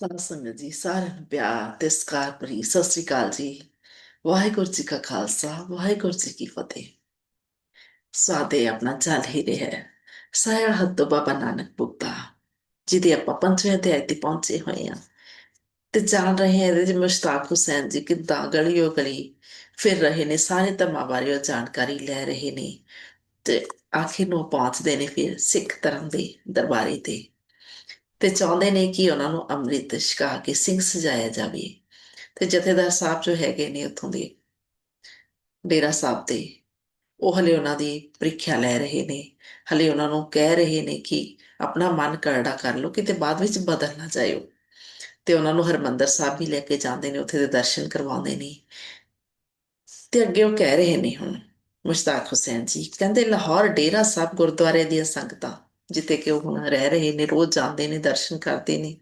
ਸਾਧ ਸੰਗਤ ਜੀ, ਸਾਰਿਆਂ ਨੂੰ ਪਿਆਰ ਤੇ ਸਤਿਕਾਰ ਭਰੀ ਸਤਿ ਸ੍ਰੀ ਅਕਾਲ ਜੀ। ਵਾਹਿਗੁਰੂ ਜੀ ਕਾ ਖਾਲਸਾ, ਵਾਹਿਗੁਰੂ ਜੀ ਕੀ ਫਤਿਹ। ਸਾਦੇ ਆਪਣਾ ਚੱਲ ਹੀ ਰਿਹਾ ਹੈ। ਸਾਇਆ ਹੱਥ ਤੋਂ ਬਾਬਾ ਨਾਨਕ ਪੁੱਤਾ ਜਿਹਦੇ ਆਪਾਂ ਪੰਜਵੇਂ ਅਧਿਆਇ ਤੇ ਪਹੁੰਚੇ ਹੋਏ ਹਾਂ। ਤੇ ਜਾਣ ਰਹੇ ਹਾਂ ਇਹਦੇ ਵਿੱਚ ਮੁਸ਼ਤਾਕ ਹੁਸੈਨ ਜੀ ਕਿੱਦਾਂ ਗਲੀਓ ਗਲੀ ਫਿਰ ਰਹੇ ਨੇ, ਸਾਰੇ ਧਰਮਾਂ ਬਾਰੇ ਉਹ ਜਾਣਕਾਰੀ ਲੈ ਰਹੇ ਨੇ। ਤੇ ਆਖਿਰ ਨੂੰ ਪਹੁੰਚਦੇ ਨੇ ਫਿਰ ਸਿੱਖ ਧਰਮ ਦੇ ਦਰਬਾਰੇ ਤੇ। ਤੇ ਚਾਹੁੰਦੇ ਨੇ ਕਿ ਉਹਨਾਂ ਨੂੰ ਅੰਮ੍ਰਿਤ ਛਕਾ ਕੇ ਸਿੰਘ ਸਜਾਇਆ ਜਾਵੇ। ਤੇ ਜਥੇਦਾਰ ਸਾਹਿਬ ਜੋ ਹੈਗੇ ਨੇ ਉੱਥੋਂ ਦੇ ਡੇਰਾ ਸਾਹਿਬ ਦੇ, ਉਹ ਹਲੇ ਉਹਨਾਂ ਦੀ ਪ੍ਰੀਖਿਆ ਲੈ ਰਹੇ ਨੇ। ਹਲੇ ਉਹਨਾਂ ਨੂੰ ਕਹਿ ਰਹੇ ਨੇ ਕਿ ਆਪਣਾ ਮਨ ਕਰੜਾ ਕਰ ਲਓ, ਕਿਤੇ ਬਾਅਦ ਵਿੱਚ ਬਦਲ ਨਾ ਜਾਇਓ। ਤੇ ਉਹਨਾਂ ਨੂੰ ਹਰਮੰਦਰ ਸਾਹਿਬ ਵੀ ਲੈ ਕੇ ਜਾਂਦੇ ਨੇ, ਉੱਥੇ ਦੇ ਦਰਸ਼ਨ ਕਰਵਾਉਂਦੇ ਨੇ। ਤੇ ਅੱਗੇ ਉਹ ਕਹਿ ਰਹੇ ਨੇ ਹੁਣ, ਮੁਸ਼ਤਾਕ ਹੁਸੈਨ ਜੀ, ਕਹਿੰਦੇ ਲਾਹੌਰ ਡੇਰਾ ਸਾਹਿਬ ਗੁਰਦੁਆਰੇ ਦੀਆਂ ਸੰਗਤਾਂ ਜਿੱਥੇ ਕਿ ਉਹ ਹੁਣ ਰਹਿ ਰਹੇ ਨੇ, ਰੋਜ਼ ਜਾਂਦੇ ਨੇ, ਦਰਸ਼ਨ ਕਰਦੇ ਨੇ।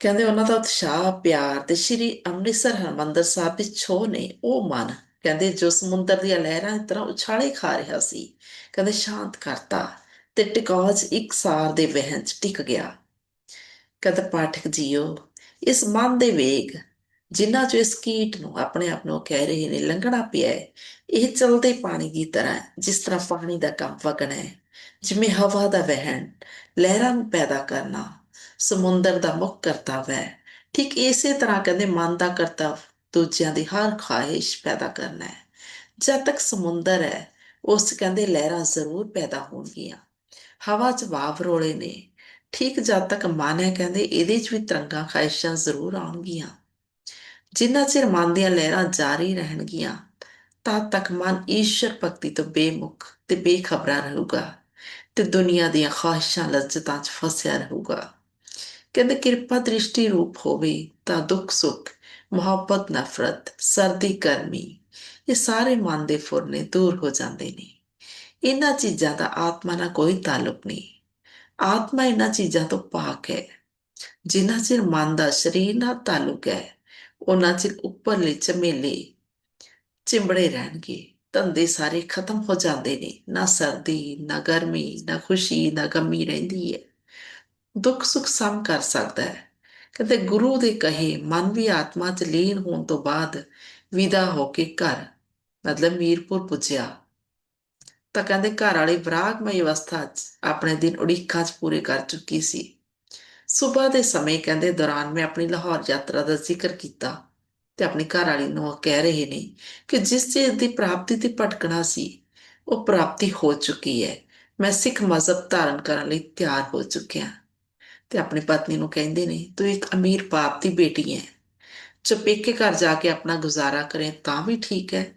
ਕਹਿੰਦੇ ਉਹਨਾਂ ਦਾ ਉਤਸ਼ਾਹ, ਪਿਆਰ ਤੇ ਸ਼੍ਰੀ ਅੰਮ੍ਰਿਤਸਰ ਹਰਮੰਦਰ ਸਾਹਿਬ ਵਿੱਚ ਛੋ ਨੇ, ਉਹ ਮਨ। ਕਹਿੰਦੇ ਜੋ ਸਮੁੰਦਰ ਦੀਆਂ ਲਹਿਰਾਂ ਇਸ ਤਰ੍ਹਾਂ ਉਛਾਲੇ ਖਾ ਰਿਹਾ ਸੀ, ਕਹਿੰਦੇ ਸ਼ਾਂਤ ਕਰਤਾ ਤੇ ਟਿਕਾਜ ਇਕਸਾਰ ਦੇ ਵਹਿਣ ਚ ਟਿਕ ਗਿਆ। ਕਹਿੰਦੇ ਪਾਠਕ ਜੀਓ, ਇਸ ਮਨ ਦੇ ਵੇਗ ਜਿਨ੍ਹਾਂ ਚੋਂ ਇਸ ਕੀਟ ਨੂੰ ਆਪਣੇ ਆਪ ਨੂੰ ਕਹਿ ਰਹੇ ਨੇ, ਲੰਘਣਾ ਪਿਆ ਹੈ, ਇਹ ਚਲਦੇ ਪਾਣੀ ਦੀ ਤਰ੍ਹਾਂ ਜਿਸ ਤਰ੍ਹਾਂ ਪਾਣੀ ਦਾ ਕੰਮ ਵਗਣਾ ਹੈ। ਜਿਵੇਂ ਹਵਾ ਦਾ ਵਹਿਣ, ਲਹਿਰਾਂ ਨੂੰ ਪੈਦਾ ਕਰਨਾ, ਸਮੁੰਦਰ ਦਾ ਮੁੱਖ ਕਰਤੱਵ ਹੈ। ਠੀਕ ਇਸੇ ਤਰ੍ਹਾਂ ਕਹਿੰਦੇ ਮਨ ਦਾ ਕਰਤੱਵ, ਦੂਜਿਆਂ ਦੀ ਹਰ ਖਾਹਿਸ਼ ਪੈਦਾ ਕਰਨਾ ਹੈ। ਜਦ ਤੱਕ ਸਮੁੰਦਰ ਹੈ, ਉਸ 'ਚ ਕਹਿੰਦੇ ਲਹਿਰਾਂ ਜ਼ਰੂਰ ਪੈਦਾ ਹੋਣਗੀਆਂ। ਹਵਾ 'ਚ ਵਾਵ ਰੋਲੇ ਨੇ। ਠੀਕ ਜਦ ਤੱਕ ਮਨ ਹੈ ਕਹਿੰਦੇ, ਇਹਦੇ 'ਚ ਵੀ ਤਰੰਗਾਂ, ਖਾਹਿਸ਼ਾਂ ਜ਼ਰੂਰ ਆਉਣਗੀਆਂ। ਜਿੰਨਾ ਚਿਰ ਮਨ ਦੀਆਂ ਲਹਿਰਾਂ ਜਾਰੀ ਰਹਿਣਗੀਆਂ, ਤਦ ਤੱਕ ਮਨ ਈਸ਼ਰ ਭਗਤੀ ਤੋਂ ਬੇਮੁਖ ਤੇ ਬੇਖਬਰਾ ਰਹੂਗਾ ਤੇ ਦੁਨੀਆ ਦੀਆਂ ਖਾਹਿਸ਼ਾਂ ਲੱਜਤਾਂ 'ਚ ਫਸਿਆ ਰਹੂਗਾ। ਕਹਿੰਦੇ ਕਿਰਪਾ ਦ੍ਰਿਸ਼ਟੀ ਰੂਪ ਹੋਵੇ ਤਾਂ ਦੁੱਖ, ਸੁੱਖ, ਮੁਹੱਬਤ, ਨਫ਼ਰਤ, ਸਰਦੀ, ਗਰਮੀ ਇਹ ਸਾਰੇ ਮਨ ਦੇ ਫੁਰਨੇ ਦੂਰ ਹੋ ਜਾਂਦੇ ਨੇ। ਇਹਨਾਂ ਚੀਜ਼ਾਂ ਦਾ ਆਤਮਾ ਨਾਲ ਕੋਈ ਤਾਲੁਕ ਨਹੀਂ। ਆਤਮਾ ਇਹਨਾਂ ਚੀਜ਼ਾਂ ਤੋਂ ਪਾਕ ਹੈ ਜਿਨ੍ਹਾਂ ਚਿਰ ਮਨ ਦਾ ਸਰੀਰ ਨਾਲ ਤਾਲੁਕ ਹੈ ਉਹਨਾਂ ਚ ਉੱਪਰਲੇ ਚਮੇਲੇ ਚਿੰਬੜੇ ਰਹਿਣਗੇ, ਧੰਦੇ ਸਾਰੇ ਖਤਮ ਹੋ ਜਾਂਦੇ ਨੇ, ਨਾ ਸਰਦੀ, ਨਾ ਗਰਮੀ, ਨਾ ਖੁਸ਼ੀ, ਨਾ ਗਮੀ ਰਹਿੰਦੀ ਹੈ। ਦੁੱਖ ਸੁੱਖ ਸਮ ਕਰ ਸਕਦਾ ਹੈ। ਕਹਿੰਦੇ ਗੁਰੂ ਦੇ ਕਹੇ, ਮਨ ਵੀ ਆਤਮਾ ਚ ਲੀਨ ਹੋਣ ਤੋਂ ਬਾਅਦ ਵਿਦਾ ਹੋ ਕੇ ਘਰ, ਮਤਲਬ ਮੀਰਪੁਰ ਪੁੱਜਿਆ। ਤਾਂ ਕਹਿੰਦੇ ਘਰ ਵਾਲੀ ਵਿਰਾਗਮਈ ਅਵਸਥਾ 'ਚ ਆਪਣੇ ਦਿਨ ਉਡੀਕਾਂ 'ਚ ਪੂਰੇ ਕਰ ਚੁੱਕੀ ਸੀ। ਸਵੇਰ ਦੇ ਸਮੇਂ ਕਹਿੰਦੇ ਦੌਰਾਨ ਮੈਂ ਆਪਣੀ ਲਾਹੌਰ ਯਾਤਰਾ ਦਾ ਜ਼ਿਕਰ ਕੀਤਾ ਤੇ ਆਪਣੀ ਘਰ ਵਾਲੀ ਨੂੰ ਉਹ ਕਹਿ ਰਹੇ ਨੇ ਕਿ ਜਿਸ ਚੀਜ਼ ਦੀ ਪ੍ਰਾਪਤੀ ਤੇ ਭਟਕਣਾ ਸੀ, ਉਹ ਪ੍ਰਾਪਤੀ ਹੋ ਚੁੱਕੀ ਹੈ। ਮੈਂ ਸਿੱਖ ਮਜ਼ਹਬ ਧਾਰਨ ਕਰਨ ਲਈ ਤਿਆਰ ਹੋ ਚੁੱਕਿਆ। ਤੇ ਆਪਣੀ ਪਤਨੀ ਨੂੰ ਕਹਿੰਦੇ ਨੇ, ਤੂੰ ਇੱਕ ਅਮੀਰ ਬਾਪ ਦੀ ਬੇਟੀ ਹੈ। ਜੋ ਪੇਕੇ ਘਰ ਜਾ ਕੇ ਆਪਣਾ ਗੁਜ਼ਾਰਾ ਕਰੇ ਤਾਂ ਵੀ ਠੀਕ ਹੈ।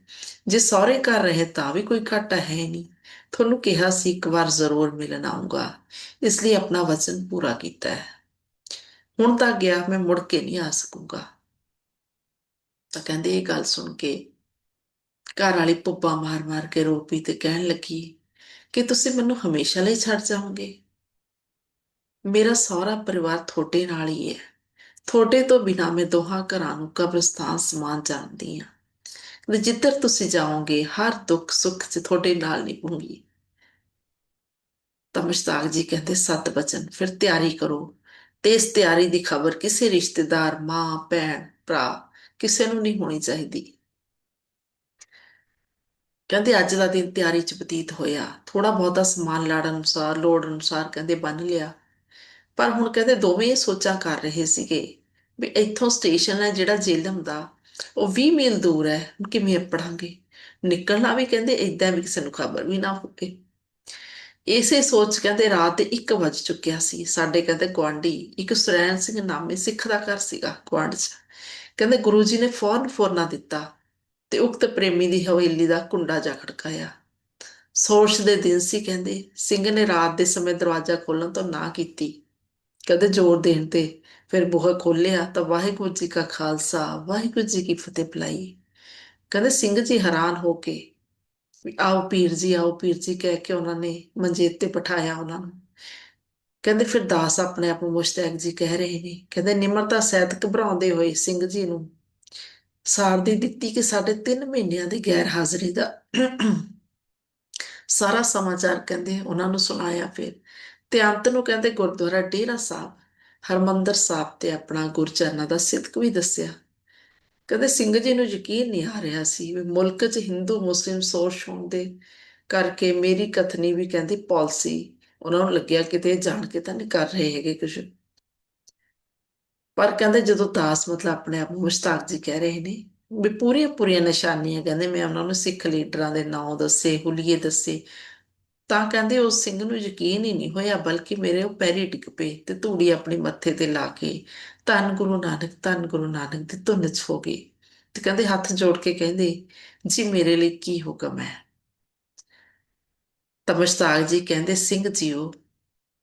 ਜੇ ਸਹੁਰੇ ਘਰ ਰਹੇ ਤਾਂ ਵੀ ਕੋਈ ਘਾਟਾ ਹੈ ਨਹੀਂ। ਤੁਹਾਨੂੰ ਕਿਹਾ ਸੀ ਇੱਕ ਵਾਰ ਜ਼ਰੂਰ ਮਿਲਣ ਆਉਂਗਾ ਇਸ ਲਈ ਆਪਣਾ ਵਚਨ ਪੂਰਾ ਕੀਤਾ ਹੈ। ਹੁਣ ਤਾਂ ਗਿਆ, ਮੈਂ ਮੁੜ ਕੇ ਨਹੀਂ ਆ ਸਕੂੰਗਾ। ਤਾਂ ਕਹਿੰਦੇ ਇਹ ਗੱਲ ਸੁਣ ਕੇ ਘਰ ਵਾਲੀ ਪੁੱਪਾ ਮਾਰ-ਮਾਰ ਕੇ ਰੋ ਪਈ ਤੇ ਕਹਿਣ ਲੱਗੀ ਕਿ ਤੁਸੀਂ ਮੈਨੂੰ ਹਮੇਸ਼ਾ ਲਈ ਛੱਡ ਜਾਓਗੇ। ਮੇਰਾ ਸਾਰਾ ਪਰਿਵਾਰ ਤੁਹਾਡੇ ਨਾਲ ਹੀ ਹੈ। ਤੁਹਾਡੇ ਤੋਂ ਬਿਨਾ ਮੈਂ ਦੋਹਾਂ ਘਰਾਂ ਨੂੰ ਕਬਰਸਤਾਨ ਸਮਾਨ ਜਾਣਦੀ ਹਾਂ। ਤੇ ਜਿੱਧਰ ਤੁਸੀਂ ਜਾਓਗੇ, ਹਰ ਦੁੱਖ ਸੁੱਖ 'ਚ ਤੁਹਾਡੇ ਨਾਲ ਨਿਭੂੰਗੀ। ਤਾਂ ਮੁਸ਼ਤਾਕ ਜੀ ਕਹਿੰਦੇ, ਸਤ ਬਚਨ, ਫਿਰ ਤਿਆਰੀ ਕਰੋ। ਤੇ ਇਸ ਤਿਆਰੀ ਦੀ ਖਬਰ ਕਿਸੇ ਰਿਸ਼ਤੇਦਾਰ, ਮਾਂ, ਭੈਣ, ਭਰਾ ਕਿਸੇ ਨੂੰ ਨਹੀਂ ਹੋਣੀ ਚਾਹੀਦੀ। ਕਹਿੰਦੇ ਅੱਜ ਦਾ ਦਿਨ ਤਿਆਰੀ 'ਚ ਬਤੀਤ ਹੋਇਆ। ਥੋੜਾ ਬਹੁਤਾ ਸਮਾਨ ਲਾੜ ਅਨੁਸਾਰ, ਲੋੜ ਅਨੁਸਾਰ ਕਹਿੰਦੇ ਬੰਨ ਲਿਆ। ਪਰ ਹੁਣ ਕਹਿੰਦੇ ਦੋਵੇਂ ਇਹ ਸੋਚਾਂ ਕਰ ਰਹੇ ਸੀਗੇ ਵੀ ਇੱਥੋਂ ਸਟੇਸ਼ਨ ਹੈ ਜਿਹੜਾ ਜੇਲਮ ਦਾ, ਉਹ 20 ਮੀਲ ਦੂਰ ਹੈ ਕਿਵੇਂ ਪੜਾਂਗੇ ਨਿਕਲਣਾ ਵੀ ਕਹਿੰਦੇ ਇਦਾਂ ਵੀ ਕਿਸੇ ਨੂੰ ਖਬਰ ਵੀ ਨਾ ਹੋਵੇ। ਇਸੇ ਸੋਚ ਕਹਿੰਦੇ ਰਾਤ ਦੇ 1 ਵਜ ਚੁੱਕਿਆ ਸੀ। ਸਾਡੇ ਕਹਿੰਦੇ ਗਵਾਂਢੀ ਇੱਕ ਸੁਰੈਣ ਸਿੰਘ ਨਾਮੇ ਸਿੱਖ ਦਾ ਘਰ ਸੀਗਾ ਗਵਾਂਢ 'ਚ। ਕਹਿੰਦੇ ਗੁਰੂ ਜੀ ਨੇ ਫੌਰਨ ਫੋਰਨਾ ਦਿੱਤਾ ਤੇ ਉਕਤ ਪ੍ਰੇਮੀ ਦੀ ਹਵੇਲੀ ਦਾ ਕੁੰਡਾ ਜਾ ਖੜਕਾਇਆ। ਸੋਚ ਦੇ ਦਿਨ ਸੀ ਕਹਿੰਦੇ, ਸਿੰਘ ਨੇ ਰਾਤ ਦੇ ਸਮੇਂ ਦਰਵਾਜ਼ਾ ਖੋਲਣ ਤੋਂ ਨਾ ਕੀਤੀ। ਕਹਿੰਦੇ ਜ਼ੋਰ ਦੇਣ ਤੇ ਫਿਰ ਬੂਹਾ ਖੋਲਿਆ ਤਾਂ ਵਾਹਿਗੁਰੂ ਜੀ ਕਾ ਖਾਲਸਾ, ਵਾਹਿਗੁਰੂ ਜੀ ਕੀ ਫਤਿਹ ਬੁਲਾਈ। ਕਹਿੰਦੇ ਸਿੰਘ ਜੀ ਹੈਰਾਨ ਹੋ ਕੇ ਵੀ ਆਓ ਪੀਰ ਜੀ, ਆਓ ਪੀਰ ਜੀ ਕਹਿ ਕੇ ਉਹਨਾਂ ਨੇ ਮੰਜੇ ਤੇ ਬਿਠਾਇਆ ਉਹਨਾਂ ਨੂੰ। ਕਹਿੰਦੇ ਫਿਰ ਦਾਸ ਆਪਣੇ ਆਪ ਨੂੰ ਮੁਸ਼ਤੈਕ ਜੀ ਕਹਿ ਰਹੇ ਨੇ। ਕਹਿੰਦੇ ਨਿਮਰਤਾ ਸਹਿਤ ਘਬਰਾਉਂਦੇ ਹੋਏ ਸਿੰਘ ਜੀ ਨੂੰ ਸਾਰਦੀ ਦਿੱਤੀ ਕਿ ਸਾਡੇ 3 ਮਹੀਨਿਆਂ ਦੀ ਗੈਰ ਹਾਜ਼ਰੀ ਦਾ ਸਾਰਾ ਸਮਾਚਾਰ ਕਹਿੰਦੇ ਉਹਨਾਂ ਨੂੰ ਸੁਣਾਇਆ ਫਿਰ। ਤੇ ਅੰਤ ਨੂੰ ਕਹਿੰਦੇ ਗੁਰਦੁਆਰਾ ਡੇਰਾ ਸਾਹਿਬ, ਹਰਮੰਦਰ ਸਾਹਿਬ ਤੇ ਆਪਣਾ ਗੁਰਚਰਨਾਂ ਦਾ ਸਿਦਕ ਵੀ ਦੱਸਿਆ। ਕਹਿੰਦੇ ਸਿੰਘ ਜੀ ਨੂੰ ਯਕੀਨ ਨਹੀਂ ਆ ਰਿਹਾ ਸੀ ਵੀ ਮੁਲਕ 'ਚ ਹਿੰਦੂ, ਮੁਸਲਿਮ ਸੋਚ ਹੋਣ ਦੇ ਕਰਕੇ ਮੇਰੀ ਕਥਨੀ ਵੀ ਕਹਿੰਦੀ ਪਾਲਿਸੀ, ਉਹਨਾਂ ਨੂੰ ਲੱਗਿਆ ਕਿਤੇ ਜਾਣ ਕੇ ਤਾਂ ਨਹੀਂ ਕਰ ਰਹੇ ਹੈਗੇ ਕੁਝ ਪਰ ਕਹਿੰਦੇ ਜਦੋਂ ਦਾਸ ਮਤਲਬ ਆਪਣੇ ਆਪ ਨੂੰ ਮੁਸ਼ਤਾਕ ਜੀ ਕਹਿ ਰਹੇ ਨੇ ਵੀ ਪੂਰੀਆਂ ਪੂਰੀਆਂ ਨਿਸ਼ਾਨੀਆਂ, ਕਹਿੰਦੇ ਮੈਂ ਉਹਨਾਂ ਨੂੰ ਸਿੱਖ ਲੀਡਰਾਂ ਦੇ ਨਾਂ ਦੱਸੇ, ਹੁਲੀਏ ਦੱਸੇ ਤਾਂ ਕਹਿੰਦੇ ਉਸ ਸਿੰਘ ਨੂੰ ਯਕੀਨ ਹੀ ਨਹੀਂ ਹੋਇਆ, ਬਲਕਿ ਮੇਰੇ ਉਹ ਪੈਰੀ ਡਿੱਗ ਪਏ ਤੇ ਧੂੜੀ ਆਪਣੇ ਮੱਥੇ ਤੇ ਲਾ ਕੇ ਧੰਨ ਗੁਰੂ ਨਾਨਕ, ਧੰਨ ਗੁਰੂ ਨਾਨਕ ਦੀ ਧੁਨ ਚ ਹੋ ਗਏ ਤੇ ਕਹਿੰਦੇ ਹੱਥ ਜੋੜ ਕੇ ਕਹਿੰਦੇ, ਜੀ ਮੇਰੇ ਲਈ ਕੀ ਹੁਕਮ ਹੈ? ਤਾਂ ਮੁਸ਼ਤਾਕ ਜੀ ਕਹਿੰਦੇ, ਸਿੰਘ ਜੀਓ,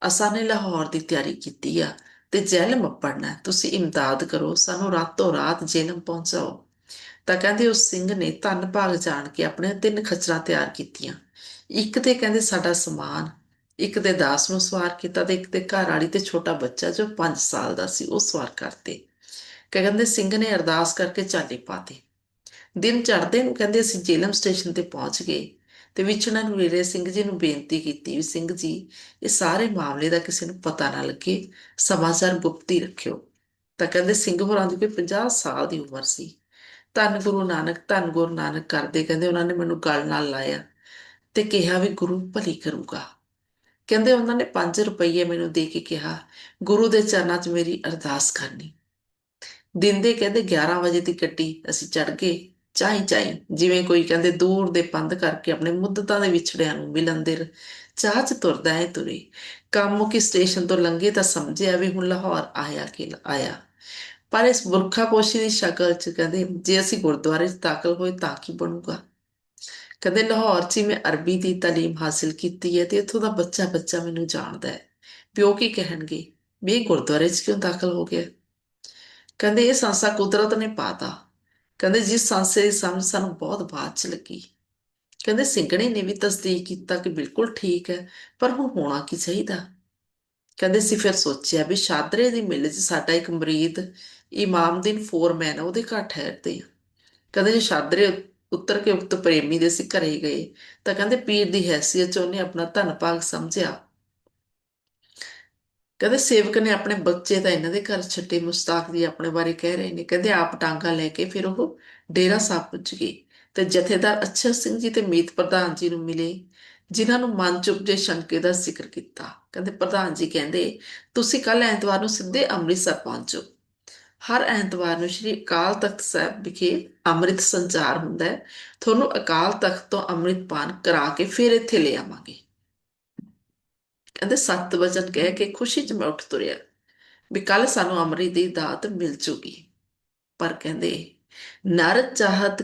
ਅਸਾਂ ਨੇ ਲਾਹੌਰ ਦੀ ਤਿਆਰੀ ਕੀਤੀ ਆ ਤੇ ਜੇਲਮ ਪੜਨਾ ਤੁਸੀਂ ਇਮਦਾਦ ਕਰੋ, ਸਾਨੂੰ ਰਾਤੋਂ ਰਾਤ ਜੇਲਮ ਪਹੁੰਚਾਓ। ਤਾਂ ਕਹਿੰਦੇ ਉਸ ਸਿੰਘ ਨੇ ਧੰਨ ਭਾਗ ਜਾਣ ਕੇ ਆਪਣੇ ਤਿੰਨ ਖਚਰਾਂ ਤਿਆਰ ਕੀਤੀਆਂ। ਇੱਕ ਤੇ ਕਹਿੰਦੇ ਸਾਡਾ ਸਮਾਨ, ਇੱਕ ਦੇ ਦਾਸ ਨੂੰ ਸਵਾਰ ਕੀਤਾ ਤੇ ਇੱਕ ਤੇ ਘਰ ਵਾਲੀ ਤੇ ਛੋਟਾ ਬੱਚਾ ਜੋ 5 ਸਾਲ ਦਾ ਸੀ, ਉਹ ਸਵਾਰ ਕਰਤੇ। ਕਹਿੰਦੇ, ਸਿੰਘ ਨੇ ਅਰਦਾਸ ਕਰਕੇ ਚਾਲੇ ਪਾਤੇ। ਦਿਨ ਚੜ੍ਹਦੇ ਨੂੰ ਕਹਿੰਦੇ ਅਸੀਂ ਜੇਲਮ ਸਟੇਸ਼ਨ ਤੇ ਪਹੁੰਚ ਗਏ ਤੇ ਵਿਚਣਾ ਨੂੰ ਵੀਰੇ ਸਿੰਘ ਜੀ ਨੂੰ ਬੇਨਤੀ ਕੀਤੀ ਵੀ ਸਿੰਘ ਜੀ, ਇਹ ਸਾਰੇ ਮਾਮਲੇ ਦਾ ਕਿਸੇ ਨੂੰ ਪਤਾ ਨਾ ਲੱਗੇ, ਸਮਾਚਾਰ ਗੁਪਤੀ ਰੱਖਿਓ। ਤਾਂ ਕਹਿੰਦੇ ਸਿੰਘ ਹੋਰਾਂ ਦੀ ਕੋਈ 50 ਸਾਲ ਦੀ ਉਮਰ ਸੀ। ਧੰਨ ਗੁਰੂ ਨਾਨਕ, ਧੰਨ ਗੁਰੂ ਨਾਨਕ ਕਰਦੇ, ਕਹਿੰਦੇ ਉਹਨਾਂ ਨੇ ਮੈਨੂੰ ਗਲ ਨਾਲ ਲਾਇਆ। ਤੇ ਕਿਹਾ ਵੀ ਗੁਰੂ ਭਲੀ ਕਰੂਗਾ। ਕਹਿੰਦੇ ਉਹਨਾਂ ਨੇ 5 ਰੁਪਏ ਮੈਨੂੰ ਦੇ ਕੇ ਕਿਹਾ, ਗੁਰੂ ਦੇ ਚਰਨਾਂ 'ਚ ਮੇਰੀ ਅਰਦਾਸ ਕਰਨੀ। ਦਿਨ ਦੇ ਕਹਿੰਦੇ 11 ਵਜੇ ਦੀ ਗੱਡੀ, ਅਸੀਂ ਚੜ ਗਏ ਚਾਹੀ ਚਾਹੀ ਜਿਵੇਂ ਕੋਈ ਕਹਿੰਦੇ ਦੂਰ ਦੇ ਪੰਧ ਕਰਕੇ ਆਪਣੇ ਮੁੱਦਤਾਂ ਦੇ ਵਿਛੜਿਆਂ ਨੂੰ ਮਿਲਣ ਦੇ ਚਾਹ ਚ ਤੁਰਦਾ ਹੈ ਤੁਰੇ। ਕੰਮ ਕੀ ਸਟੇਸ਼ਨ ਤੋਂ ਲੰਘੇ ਤਾਂ ਸਮਝਿਆ ਵੀ ਹੁਣ ਲਾਹੌਰ ਆਇਆ ਕਿ ਆਇਆ। ਪਰ ਇਸ ਬੁਰਖਾ ਪੋਸ਼ੀ ਦੀ ਸ਼ਕਲ ਚ ਕਹਿੰਦੇ ਜੇ ਅਸੀਂ ਗੁਰਦੁਆਰੇ 'ਚ ਦਾਖਲ ਹੋਏ ਤਾਂ ਕੀ ਬਣੂਗਾ? ਕਹਿੰਦੇ ਲਾਹੌਰ 'ਚ ਹੀ ਮੈਂ ਅਰਬੀ ਦੀ ਤਾਲੀਮ ਹਾਸਿਲ ਕੀਤੀ ਹੈ ਤੇ ਇੱਥੋਂ ਦਾ ਬੱਚਾ ਬੱਚਾ ਮੈਨੂੰ ਜਾਣਦਾ ਹੈ। ਪਿਓ ਕੀ ਕਹਿਣਗੇ? ਵੀ ਗੁਰਦੁਆਰੇ 'ਚ ਕਿਉਂ ਦਾਖਲ ਹੋ ਗਿਆ? ਕਹਿੰਦੇ ਇਹ ਸੰਸਾ ਕੁਦਰਤ ਨੇ ਪਾਤਾ ਕਹਿੰਦੇ ਜਿਸ ਸੰਸੇ ਦੀ ਸਮਝ ਸਾਨੂੰ ਬਹੁਤ ਬਾਅਦ 'ਚ ਲੱਗੀ। ਕਹਿੰਦੇ ਸਿੰਘਣੀ ਨੇ ਵੀ ਤਸਦੀਕ ਕੀਤਾ ਕਿ ਬਿਲਕੁਲ ਠੀਕ ਹੈ, ਪਰ ਹੁਣ ਹੋਣਾ ਕੀ ਚਾਹੀਦਾ? ਕਹਿੰਦੇ ਸੀ ਫਿਰ ਸੋਚਿਆ ਵੀ ਸ਼ਾਦਰੇ ਦੀ ਮਿਲ 'ਚ ਸਾਡਾ ਇੱਕ ਮਰੀਦ ਇਮਾਮਦੀਨ ਫੋਰਮੈਨ ਉਹਦੇ ਘਰ ਠਹਿਰਦੇ ਆ। ਕਹਿੰਦੇ ਜੇ ਸ਼ਾਦਰੇ ਉੱਤਰ ਕੇ ਉਕਤ ਪ੍ਰੇਮੀ ਦੇ ਸੀ ਘਰੇ ਗਏ ਤਾਂ ਕਹਿੰਦੇ ਪੀਰ ਦੀ ਹੈਸੀਅਤ 'ਚ ਉਹਨੇ ਆਪਣਾ ਧਨ ਭਾਗ ਸਮਝਿਆ। ਕਹਿੰਦੇ ਸੇਵਕ ਨੇ ਆਪਣੇ ਬੱਚੇ ਤਾਂ ਇਹਨਾਂ ਦੇ ਘਰ ਛੱਡੇ ਮੁਸਤਾਕ ਜੀ ਆਪਣੇ ਬਾਰੇ ਕਹਿ ਰਹੇ ਨੇ। ਕਹਿੰਦੇ ਆਪ ਟਾਂਗਾ ਲੈ ਕੇ ਫਿਰ ਉਹ ਡੇਰਾ ਸਾਹਿਬ ਪੁੱਜ ਗਏ ਤੇ ਜਥੇਦਾਰ ਅੱਛਾ ਸਿੰਘ ਜੀ ਤੇ ਮੀਤ ਪ੍ਰਧਾਨ ਜੀ ਨੂੰ ਮਿਲੇ, ਜਿਨ੍ਹਾਂ ਨੂੰ ਮਨ ਚੁੱਪ ਜੇ ਸ਼ੰਕੇ ਦਾ ਜ਼ਿਕਰ ਕੀਤਾ। ਕਹਿੰਦੇ ਪ੍ਰਧਾਨ ਜੀ ਕਹਿੰਦੇ, ਤੁਸੀਂ ਕੱਲ ਐਤਵਾਰ ਨੂੰ ਸਿੱਧੇ ਅੰਮ੍ਰਿਤਸਰ ਪਹੁੰਚੋ। ਹਰ ਐਤਵਾਰ ਨੂੰ ਸ਼੍ਰੀ ਅਕਾਲ ਤਖਤ ਸਾਹਿਬ ਵਿਖੇ ਅੰਮ੍ਰਿਤ ਸੰਚਾਰ ਹੁੰਦਾ ਹੈ। ਤੁਹਾਨੂੰ ਅਕਾਲ ਤਖਤ ਤੋਂ ਅੰਮ੍ਰਿਤ ਪਾਨ ਕਰਾ ਕੇ ਫਿਰ ਇੱਥੇ ਲੈ ਆਵਾਂਗੇ। ਕਹਿੰਦੇ, ਸੱਤ ਵਚਨ ਕਹਿ ਕੇ ਖੁਸ਼ੀ ਚ ਮੈਂ ਉੱਠ ਤੁਰਿਆ। ਵੀ ਕੱਲ ਸਾਨੂੰ ਅੰਮ੍ਰਿਤ ਦੀ ਦਾਤ ਮਿਲ ਚੁਗੀ ਪਰ ਕਹਿੰਦੇ, ਨਰ ਚਾਹਤ